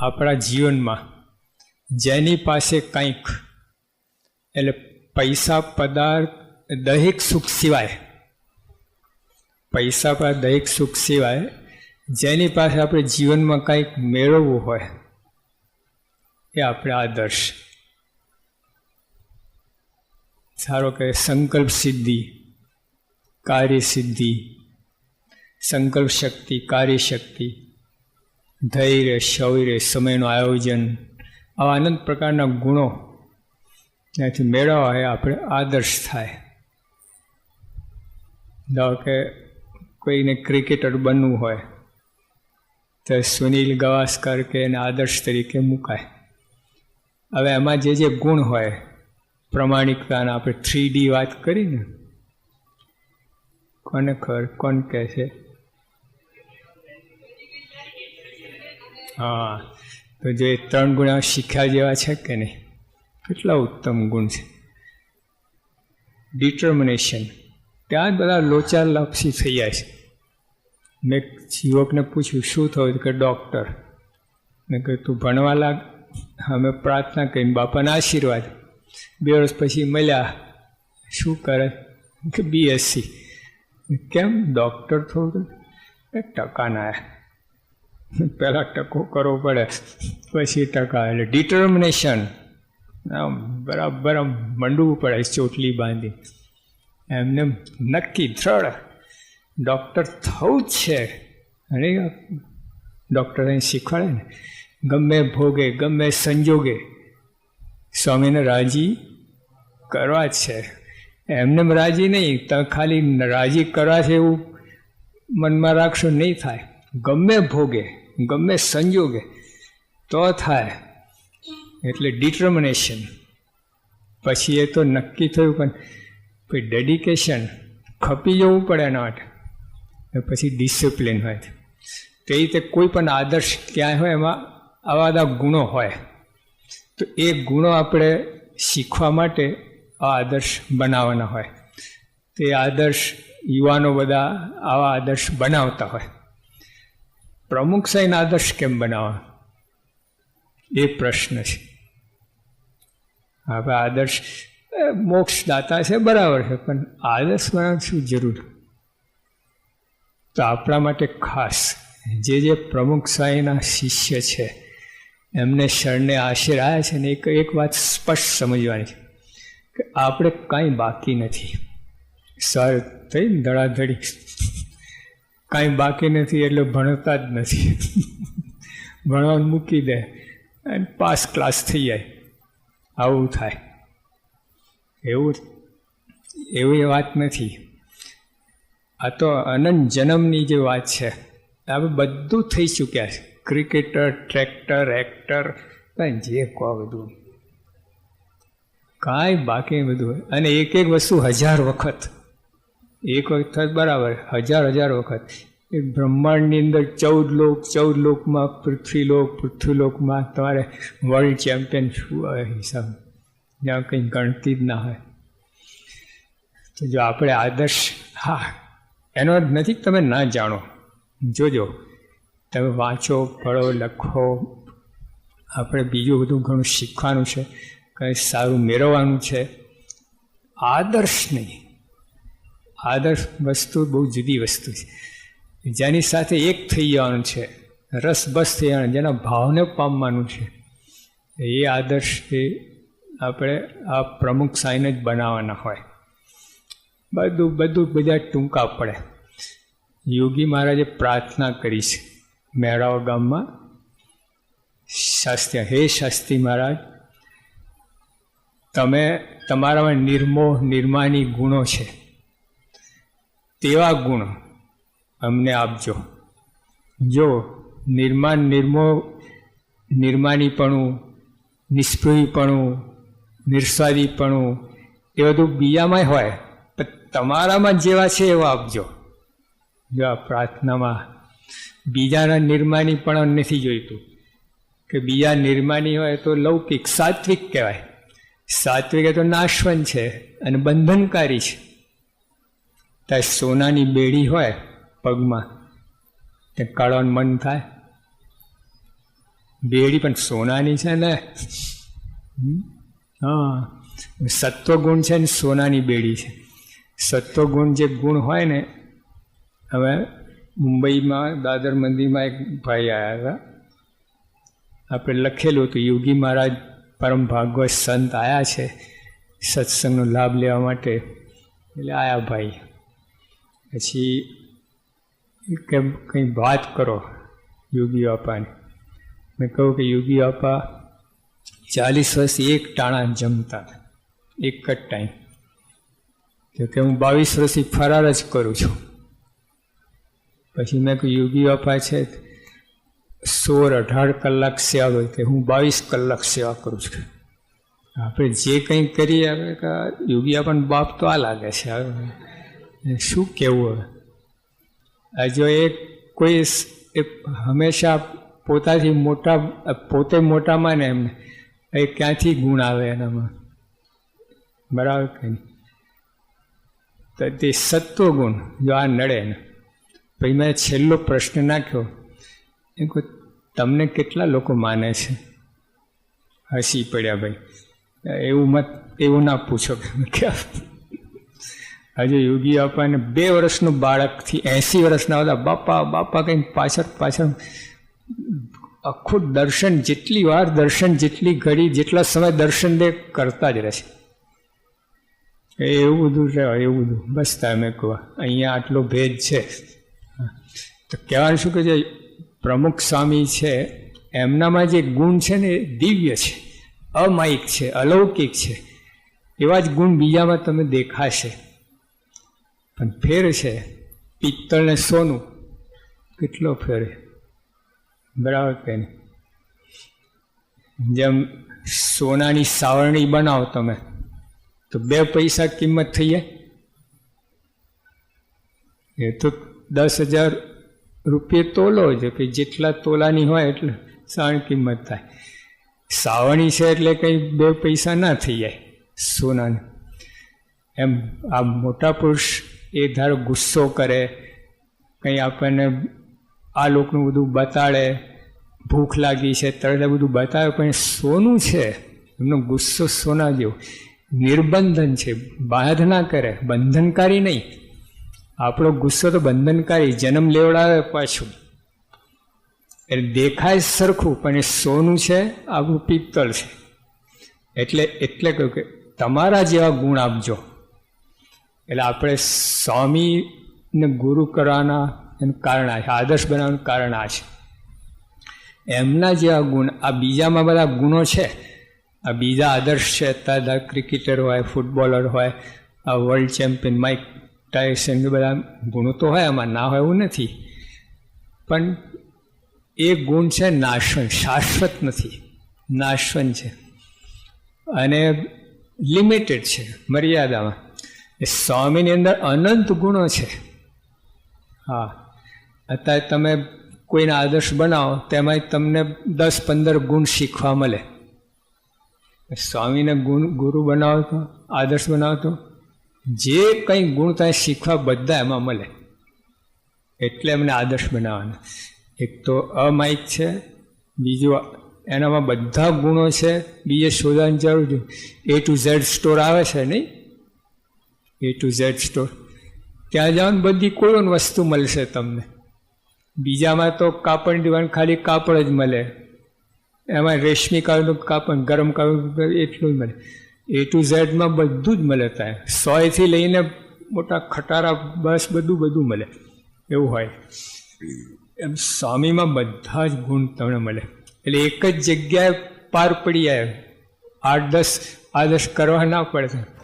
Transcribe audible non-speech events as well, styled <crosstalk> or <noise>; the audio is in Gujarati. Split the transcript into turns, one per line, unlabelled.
આપણા જીવનમાં જેની પાસે કંઈક, એટલે પૈસા પદાર્થ દૈહિક સુખ સિવાય, પૈસા પર દૈહિક સુખ સિવાય જેની પાસે આપણે જીવનમાં કંઈક મેળવવું હોય, એ આપણે આદર્શ. સારો કે સંકલ્પ સિદ્ધિ, કાર્ય સિદ્ધિ, સંકલ્પ શક્તિ, કાર્ય શક્તિ ધૈર્ય, શૌર્ય, સમયનું આયોજન, આવા અનંત પ્રકારના ગુણો ત્યાંથી મેળવવા એ આપણે આદર્શ થાય. ધારો કે કોઈને ક્રિકેટર બનવું હોય, તો સુનિલ ગવાસ્કર કે એને આદર્શ તરીકે મુકાય. હવે એમાં જે જે ગુણ હોય, પ્રમાણિકતાના આપણે થ્રી ડી વાત કરીને, કોને ખબર કોણ કહે છે? હા, તો જે ત્રણ ગુણા શીખ્યા જેવા છે કે નહીં? કેટલા ઉત્તમ ગુણ છે? ડિટર્મિનેશન ત્યાં જ બધા લોચા લપસી થઈ જાય છે. મેં યુવકને પૂછ્યું, શું થયું? કે, ડૉક્ટર. ને કે તું ભણવા લાગ. અમે પ્રાર્થના કરીને બાપાના આશીર્વાદ. બે વર્ષ પછી મળ્યા. શું કરે? કે બીએસસી કેમ? ડૉક્ટર થોડું ટકા ના ટકાના પહેલાં ટકો કરવો પડે, પછી ટકા. એટલે ડિટર્મિનેશન આમ બરાબર આમ મંડવું પડે ચોટલી બાંધી. એમને નક્કી દ્રઢ ડૉક્ટર થવું જ છે. અને ડૉક્ટર અહીં શીખવાડે ને, ગમે ભોગે, ગમે સંજોગે, સ્વામીને રાજી કરવા જ છે. એમને રાજી નહીં, તમે ખાલી રાજી કરવા છે એવું મનમાં રાખશો નહીં થાય. ગમે ભોગે ગમે સંજોગે, તો થાય. એટલે ડિટર્મિનેશન પછી એ તો નક્કી થયું પણ પછી ડેડિકેશન ખપી જવું પડે એના માટે. પછી ડિસિપ્લિન હોય. તે રીતે કોઈ પણ આદર્શ ક્યાંય હોય એમાં આવા બધા ગુણો હોય. તો એ ગુણો આપણે શીખવા માટે આ આદર્શ બનાવવાના હોય. તે આદર્શ યુવાનો બધા આવા આદર્શ બનાવતા હોય. પ્રમુખ સાઈન આદર્શ કેમ બનાવવા? એ પ્રશ્ન છે. હવે આદર્શ મોક્ષદાતા છે, બરાબર છે, પણ આદર્શ બનાવ શું જરૂર? તો આપણા માટે ખાસ, જે જે પ્રમુખ સાંઈના શિષ્ય છે, એમને શરણે આશીર આવ્યા છે ને એક એક વાત સ્પષ્ટ સમજવાની છે કે આપણે કાંઈ બાકી નથી. સર થઈ ધડાધડી કાંઈ બાકી નથી એટલે ભણતા જ નથી. ભણવાનું મૂકી દે અને પાસ ક્લાસ થઈ જાય. આવું થાય. એવું એવી વાત નથી. આ તો અનંત જન્મની જે વાત છે. હવે બધું થઈ ચૂક્યા છે. ક્રિકેટર, ટ્રેક્ટર, એક્ટર જે કહો બધું. કાંઈ બાકી બધું. અને એક એક વસ્તુ હજાર વખત એક વખત બરાબર, હજાર હજાર વખત. એ બ્રહ્માંડની અંદર ચૌદ લોક, ચૌદ લોકમાં પૃથ્વીલોક પૃથ્વીલોકમાં તમારે વર્લ્ડ ચેમ્પિયન શું હોય હિસાબ? જ્યાં કંઈ ગણતી જ ના હોય. તો જો આપણે આદર્શ, હા, એનો અર્થ નથી તમે ના જાણો. જોજો, તમે વાંચો પડો લખો. આપણે બીજું બધું ઘણું શીખવાનું છે, કંઈ સારું મેળવવાનું છે. આદર્શ નહીં આદર્શ વસ્તુ, બહુ જુદી વસ્તુ છે. જેની સાથે એક થઈ જવાનું છે. રસબસ થઈ જવાનું, જેના ભાવને પામવાનું છે. એ આદર્શ એ આપણે આ પ્રમુખ સાઈન જ બનાવવાના હોય. બધું બધું બધા ટૂંકા પડે. યોગી મહારાજે પ્રાર્થના કરી છે. મેળાવ ગામમાં શાસ્ત્રી, હે શાસ્ત્રી મહારાજ, તમે તમારામાં નિર્મોહ, નિર્માની ગુણો છે. તેવા ગુણ અમને આપજો. જો નિર્માણ નિર્મો નિર્માણીપણું, નિષ્ફળીપણું નિર્સ્વાદીપણું એ બધું બીજામાં હોય, પણ તમારામાં જેવા છે એવા આપજો. જો આ પ્રાર્થનામાં બીજાના નિર્માની પણ નથી જોઈતું, કે બીજા નિર્માની હોય તો લૌકિક, સાત્વિક કહેવાય. સાત્વિક એ તો નાશવન છે અને બંધનકારી છે. ત્યાં સોનાની બેડી હોય પગમાં, તે કાઢવાનું મન થાય. બેડી પણ સોનાની છે ને? હા. સત્વગુણ છે ને સોનાની બેડી છે. સત્વગુણ જે ગુણ હોય ને, હવે મુંબઈમાં, દાદર મંદિરમાં એક ભાઈ આવ્યા હતા. આપણે લખેલું હતું, યોગી મહારાજ પરમ ભાગવત સંત આવ્યા છે, સત્સંગનો લાભ લેવા માટે. એટલે આવ્યા ભાઈ. પછી કે કંઈ વાત કરો, યોગી બાપાની. મેં કહ્યું કે યોગી બાપા ચાલીસ વર્ષથી એક ટાણા જમતા, એક જ ટાઈમ તો કે હું બાવીસ વર્ષથી ફરાર જ કરું છું. પછી મેં કહ્યું, યોગી બાપા છે સોળ અઢાર કલાક સેવા હોય કે હું બાવીસ કલાક સેવા કરું છું. આપણે જે કંઈ કરીએ, હવે યોગી આપણને બાપ તો આ લાગે છે, હવે. શું કહેવું હવે? જો એ કોઈ એ હંમેશા પોતાથી મોટા, પોતે મોટા માને એમને, એ ક્યાંથી ગુણ આવે એનામાં? બરાબર કે નહીં? તો તે સત્વ ગુણ જો આ નડે ને પછી મેં છેલ્લો પ્રશ્ન નાખ્યો, એ કોઈ તમને કેટલા લોકો માને છે? હસી પડ્યા ભાઈ. એવું મત, એવું ના પૂછો. <laughs> કે હજુ યોગી બાપાને બે વર્ષનું બાળકથી એંસી વર્ષના હતા. બાપા બાપા કંઈક પાછળ પાછળ આખું દર્શન જેટલી વાર, દર્શન જેટલી ઘડી, જેટલા સમય દર્શન દે કરતા જ રહેશે એવું બધું છે, એવું બધું. બસ તમે કહો. અહીંયા આટલો ભેદ છે. તો કહેવાનું શું કે જે પ્રમુખ સ્વામી છે, એમનામાં જે ગુણ છે ને એ દિવ્ય છે, અમાયિક છે, અલૌકિક છે. એવા જ ગુણ બીજામાં તમે દેખાશે. પણ ફેર છે. પિત્તળ ને સોનું. કેટલો ફેર છે. બરાબર કે જેમ સોનાની સાવરણી બનાવો તમે, તો બે પૈસા કિંમત થઈ જાય. એ તો દસ હજાર રૂપિયે તોલો છે કે જેટલા તોલાની હોય એટલે સાવણ કિંમત થાય. સાવણી છે એટલે કંઈ બે પૈસા ના થઈ જાય સોનાની. એમ આ મોટા પુરુષ એ ધારો ગુસ્સો કરે, કંઈ આપણને આ લોકનું બધું બતાડે, ભૂખ લાગી છે તરત બધું બતાવે, પણ સોનું છે, એમનો ગુસ્સો સોના જેવો. નિર્બંધન છે, બાધ ના કરે, બંધનકારી નહીં. આપણો ગુસ્સો તો બંધનકારી, જન્મ લેવડાવે પાછું. એટલે દેખાય સરખું, પણ એ સોનું છે આપણું પિત્તળ છે. એટલે એટલે કહ્યું કે તમારા જેવા ગુણ આપજો. એટલે આપણે સ્વામીને ગુરુ કરવાના એનું કારણ આ છે, આદર્શ બનાવવાનું કારણ આ છે. એમના જેવા ગુણ, આ બીજામાં બધા ગુણો છે, આ બીજા આદર્શ છે તાદા ક્રિકેટર હોય, ફૂટબોલર હોય, આ વર્લ્ડ ચેમ્પિયન માઇક ટાયસન બધા ગુણો તો હોય, આમાં ના હોય એવું નથી. પણ એ ગુણ છે નાશવન શાશ્વત નથી નાશવન છે. અને લિમિટેડ છે, મર્યાદામાં. એ સ્વામીની અંદર અનંત ગુણો છે. હા. અત્યારે તમે કોઈના આદર્શ બનાવો તેમાં તમને દસ પંદર ગુણ શીખવા મળે. સ્વામીને ગુણ, ગુરુ બનાવો તો આદર્શ બનાવો તો જે કંઈ ગુણ તમે શીખવા બધા એમાં મળે. એટલે એમને આદર્શ બનાવવાના. એક તો અમાયિક છે, બીજું એનામાં બધા ગુણો છે, બીજે શોધવાની જરૂર છે. એ ટુ ઝેડ સ્ટોર આવે છે નહીં? એ ટુ ઝેડ સ્ટોર ત્યાં જાઓ ને બધી કોઈ પણ વસ્તુ મળશે તમને. બીજામાં તો કાપડ દીવાનું ખાલી કાપડ જ મળે. એમાં રેશમી કાળનું કાપડ, ગરમ કાળનું એટલું જ મળે. એ ટુ ઝેડમાં બધું જ મળે ત્યાં. સોયથી લઈને મોટા ખટારા, બસ બધું બધું મળે. એવું હોય. એમ સ્વામીમાં બધા જ ગુણ તમને મળે. એટલે એક જ જગ્યાએ પાર પડી જાય. આઠ દસ આદર્શ કરવા ના પડે.